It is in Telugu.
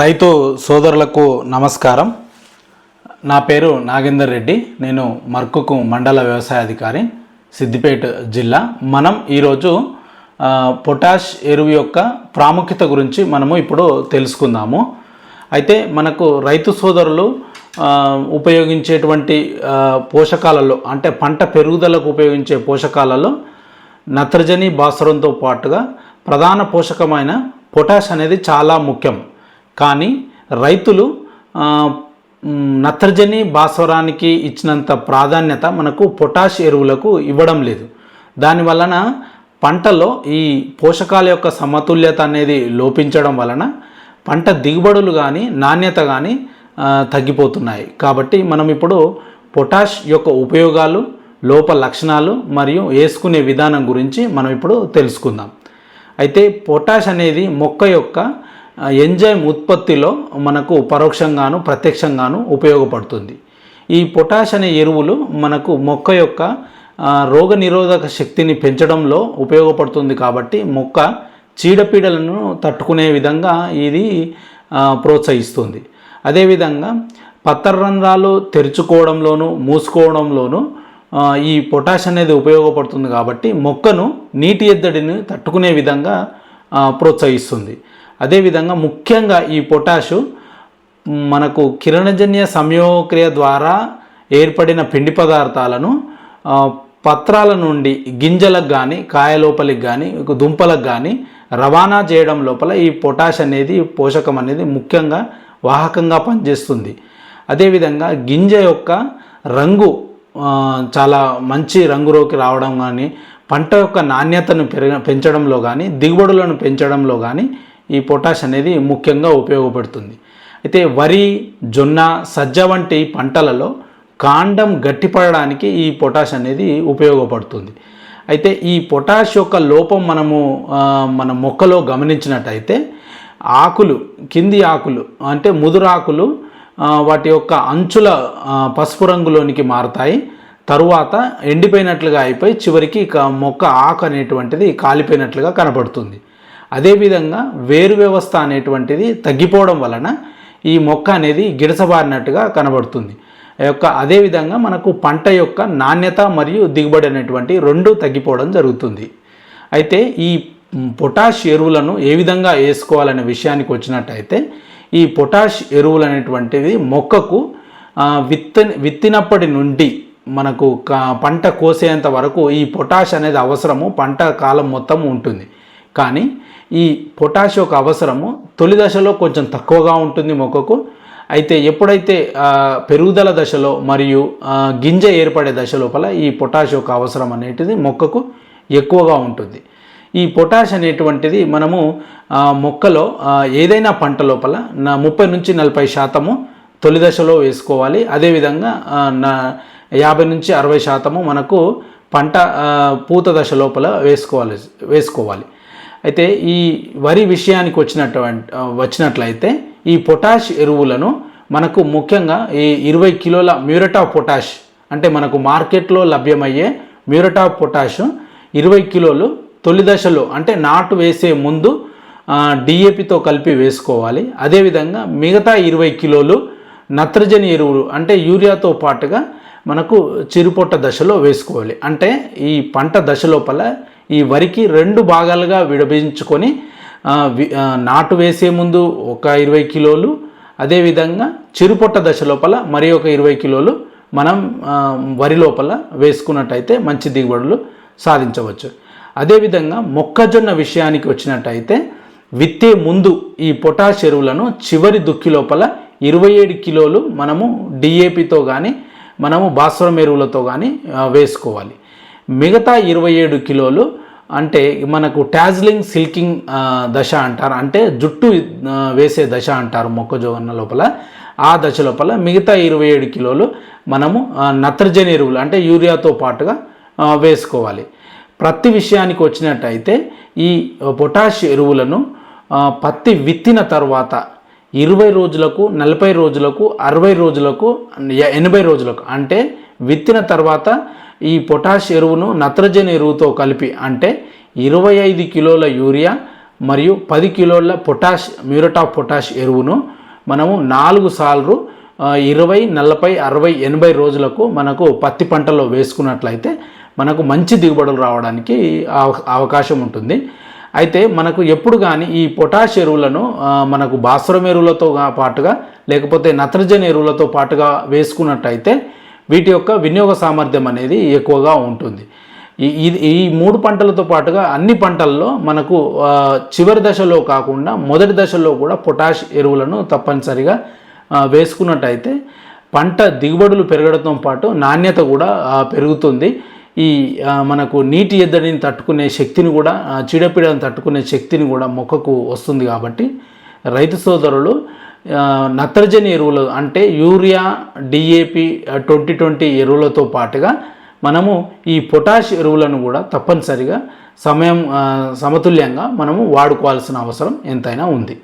రైతు సోదరులకు నమస్కారం. నా పేరు నాగేందర్ రెడ్డి. నేను మర్కుకు మండల వ్యవసాయ అధికారి సిద్దిపేట జిల్లా. మనం ఈరోజు పొటాష్ ఎరువు యొక్క ప్రాముఖ్యత గురించి మనము ఇప్పుడు తెలుసుకుందాము. అయితే మనకు రైతు సోదరులు ఉపయోగించేటువంటి పోషకాలలో అంటే పంట పెరుగుదలకు ఉపయోగించే పోషకాలలో నత్రజని భాస్వరంతో పాటుగా ప్రధాన పోషకమైన పొటాష్ అనేది చాలా ముఖ్యం. కానీ రైతులు నత్రజని భాస్వరానికి ఇచ్చినంత ప్రాధాన్యత మనకు పొటాష్ ఎరువులకు ఇవ్వడం లేదు. దాని వలన పంటలో ఈ పోషకాల యొక్క సమతుల్యత అనేది లోపించడం వలన పంట దిగుబడులు కానీ నాణ్యత కానీ తగ్గిపోతున్నాయి. కాబట్టి మనం ఇప్పుడు పొటాష్ యొక్క ఉపయోగాలు లోప లక్షణాలు మరియు వేసుకునే విధానం గురించి మనం ఇప్పుడు తెలుసుకుందాం. అయితే పొటాష్ అనేది మొక్క యొక్క ఎంజైమ్ ఉత్పత్తిలో మనకు పరోక్షంగాను ప్రత్యక్షంగాను ఉపయోగపడుతుంది. ఈ పొటాష్ అనే ఎరువులు మనకు మొక్క యొక్క రోగ రోగనిరోధక శక్తిని పెంచడంలో ఉపయోగపడుతుంది కాబట్టి మొక్క చీడపీడలను తట్టుకునే విధంగా ఇది ప్రోత్సహిస్తుంది. అదేవిధంగా పత్రరంధ్రాలు తెరుచుకోవడంలోను మూసుకోవడంలోను ఈ పొటాష్ అనేది ఉపయోగపడుతుంది కాబట్టి మొక్కను నీటి ఎద్దడిని తట్టుకునే విధంగా ప్రోత్సహిస్తుంది. అదేవిధంగా ముఖ్యంగా ఈ పొటాషు మనకు కిరణజన్య సంయోక్రియ ద్వారా ఏర్పడిన పిండి పదార్థాలను పత్రాల నుండి గింజలకు కానీ కాయ లోపలికి కానీ దుంపలకు కానీ రవాణా చేయడం లోపల ఈ పొటాష్ అనేది పోషకం అనేది ముఖ్యంగా వాహకంగా పనిచేస్తుంది. అదేవిధంగా గింజ యొక్క రంగు చాలా మంచి రంగులోకి రావడం కానీ పంట యొక్క నాణ్యతను పెరగ పెంచడంలో కానీ దిగుబడులను పెంచడంలో కానీ ఈ పొటాష్ అనేది ముఖ్యంగా ఉపయోగపడుతుంది. అయితే వరి జొన్న సజ్జ వంటి పంటలలో కాండం గట్టిపడడానికి ఈ పొటాష్ అనేది ఉపయోగపడుతుంది. అయితే ఈ పొటాష్ యొక్క లోపం మనము మన మొక్కలో గమనించినట్టయితే ఆకులు కింది ఆకులు అంటే ముదురాకులు వాటి యొక్క అంచుల పసుపు రంగులోనికి మారతాయి. తరువాత ఎండిపోయినట్లుగా అయిపోయి చివరికి ఇక మొక్క ఆకు అనేటువంటిది కాలిపోయినట్లుగా కనబడుతుంది అదేవిధంగా వేరు వ్యవస్థ అనేటువంటిది తగ్గిపోవడం వలన ఈ మొక్క అనేది గిడసబారినట్టుగా కనబడుతుంది. ఆ యొక్క అదేవిధంగా మనకు పంట యొక్క నాణ్యత మరియు దిగుబడి అనేటువంటి రెండు తగ్గిపోవడం జరుగుతుంది. అయితే ఈ పొటాష్ ఎరువులను ఏ విధంగా వేసుకోవాలనే విషయానికి వచ్చినట్టయితే ఈ పొటాష్ ఎరువులు అనేటువంటిది మొక్కకు విత్త విత్తినప్పటి నుండి మనకు క- పంట కోసేంత వరకు ఈ పొటాష్ అనేది అవసరము పంట కాలం మొత్తం ఉంటుంది. కానీ ఈ పొటాష్ యొక్క అవసరము తొలి దశలో కొంచెం తక్కువగా ఉంటుంది మొక్కకు. అయితే ఎప్పుడైతే పెరుగుదల దశలో మరియు గింజ ఏర్పడే దశ లోపల ఈ పొటాష్ యొక్క అవసరం అనేటిది మొక్కకు ఎక్కువగా ఉంటుంది. ఈ పొటాష్ అనేటువంటిది మనము మొక్కలో ఏదైనా పంట లోపల నా ముప్పై నుంచి నలభై శాతము తొలి దశలో వేసుకోవాలి. అదేవిధంగా నా యాభై నుంచి అరవై శాతము మనకు పంట పూత దశ లోపల వేసుకోవాలి వేసుకోవాలి. అయితే ఈ వరి విషయానికి వచ్చినటువంటి వచ్చినట్లయితే ఈ పొటాష్ ఎరువులను మనకు ముఖ్యంగా ఈ ఇరవై కిలోల మ్యూరట్ ఆఫ్ పొటాష్ అంటే మనకు మార్కెట్లో లభ్యమయ్యే మ్యూరట్ ఆఫ్ పొటాష్ ఇరవై కిలోలు తొలి దశలో అంటే నాటు వేసే ముందు డిఏపితో కలిపి వేసుకోవాలి. అదేవిధంగా మిగతా ఇరవై కిలోలు నత్రజని ఎరువులు అంటే యూరియాతో పాటుగా మనకు చిరుపొట్ట దశలో వేసుకోవాలి. అంటే ఈ పంట దశ లోపల ఈ వరికి రెండు భాగాలుగా విభజించుకొని నాటు వేసే ముందు ఒక ఇరవై కిలోలు అదేవిధంగా చిరుపొట్ట దశ లోపల మరి ఒక ఇరవై కిలోలు మనం వరి లోపల వేసుకున్నట్టయితే మంచి దిగుబడులు సాధించవచ్చు. అదేవిధంగా మొక్కజొన్న విషయానికి వచ్చినట్టయితే విత్తే ముందు ఈ పొటాష్ ఎరువులను చివరి దుక్కి లోపల ఇరవై ఏడు కిలోలు మనము డిఏపితో కానీ మనము భాస్వరం ఎరువులతో కానీ వేసుకోవాలి. మిగతా ఇరవై ఏడు కిలోలు అంటే మనకు టాజ్లింగ్ సిల్కింగ్ దశ అంటారు. అంటే జుట్టు వేసే దశ అంటారు మొక్కజొన్న లోపల. ఆ దశ లోపల మిగతా ఇరవై ఏడు కిలోలు మనము నత్రజని ఎరువులు అంటే యూరియాతో పాటుగా వేసుకోవాలి. ప్రతి విషయానికి వచ్చినట్టయితే ఈ పొటాష్ ఎరువులను పత్తి విత్తిన తర్వాత ఇరవై రోజులకు నలభై రోజులకు అరవై రోజులకు ఎనభై రోజులకు అంటే విత్తిన తర్వాత ఈ పొటాష్ ఎరువును నత్రజని ఎరువుతో కలిపి అంటే ఇరవై ఐదు కిలోల యూరియా మరియు పది కిలోల పొటాష్ మ్యూరట్ ఆఫ్ పొటాష్ ఎరువును మనము నాలుగు సార్లు ఇరవై నలభై అరవై ఎనభై రోజులకు మనకు పత్తి పంటలో వేసుకున్నట్లయితే మనకు మంచి దిగుబడులు రావడానికి అవ- అవకాశం ఉంటుంది. అయితే మనకు ఎప్పుడు కానీ ఈ పొటాష్ ఎరువులను మనకు భాస్వరం ఎరువులతో పాటుగా లేకపోతే నత్రజని ఎరువులతో పాటుగా వేసుకున్నట్టయితే వీటి యొక్క వినియోగ సామర్థ్యం అనేది ఎక్కువగా ఉంటుంది. ఈ ఇది ఈ మూడు పంటలతో పాటుగా అన్ని పంటల్లో మనకు చివరి దశలో కాకుండా మొదటి దశలో కూడా పొటాష్ ఎరువులను తప్పనిసరిగా వేసుకున్నట్టయితే పంట దిగుబడులు పెరగడంతో పాటు నాణ్యత కూడా పెరుగుతుంది. ఈ మనకు నీటి ఎద్దడిని తట్టుకునే శక్తిని కూడా చీడపీడని తట్టుకునే శక్తిని కూడా మొక్కకు వస్తుంది కాబట్టి రైతు సోదరులు నత్రజని ఎరువులు అంటే యూరియా డిఏపి ట్వంటీ ట్వంటీ ఎరువులతో పాటుగా మనము ఈ పొటాష్ ఎరువులను కూడా తప్పనిసరిగా సమయం సమతుల్యంగా మనము వాడుకోవాల్సిన అవసరం ఎంతైనా ఉంది.